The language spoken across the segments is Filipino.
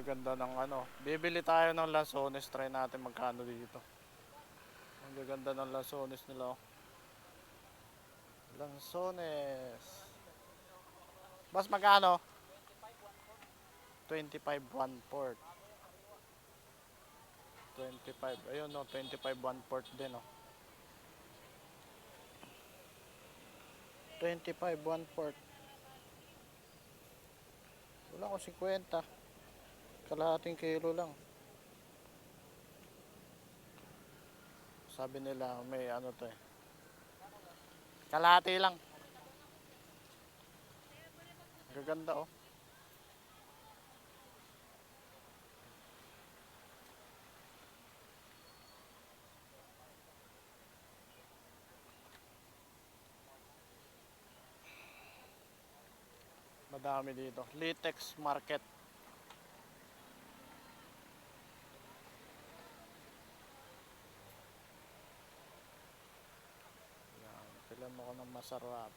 gaganda ng ano. Bibili tayo ng lansones. Try natin magkano dito. Ang gaganda ng lansones nila. oh. Lansones. Bas magkano? 25 one port. 25. Ayun no, 25 one port din oh. 25 one port. Wala ko 50. Kalahating kilo lang. Sabi nila may ano to eh. Kalahati lang. Gaganda oh. Madami dito. Litex Market. Yan. Pilan mo ko ng masarap.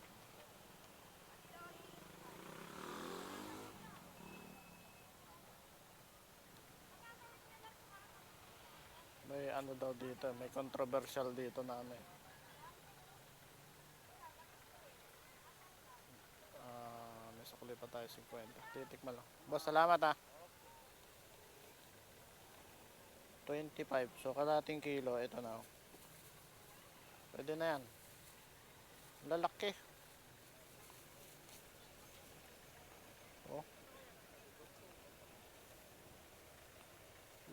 May ano daw dito, may controversial dito na ano eh. Ah, may sukli pa tayo 50. Titikman lang. Boss, salamat ah. 25. So, kalating kilo. Ito na. oh. Pwede na yan. Lalaki. Oh.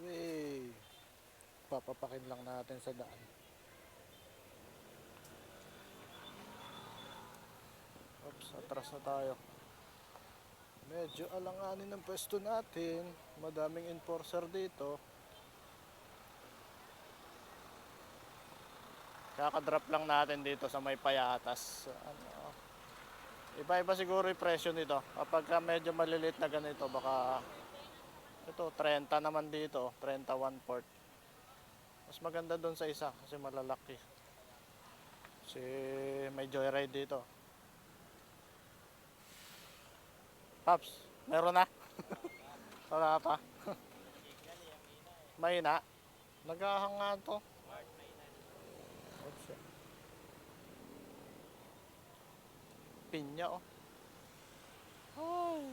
Wey. Papapakin lang natin sa daan. Oops, atras na tayo. Medyo alanganin ng pwesto natin. Madaming enforcer dito. Kakadrop lang natin dito sa may payatas. Ano, iba-iba siguro yung presyo nito. Kapag ka medyo maliliit na ganito, baka ito, 30 naman dito. 31 port. Mas maganda doon sa isa kasi malalaki. Kasi may joyride dito. Paps, meron na? Wala pa. Mahina. Naghahang nga to. Oops. Pinya oh. Oh.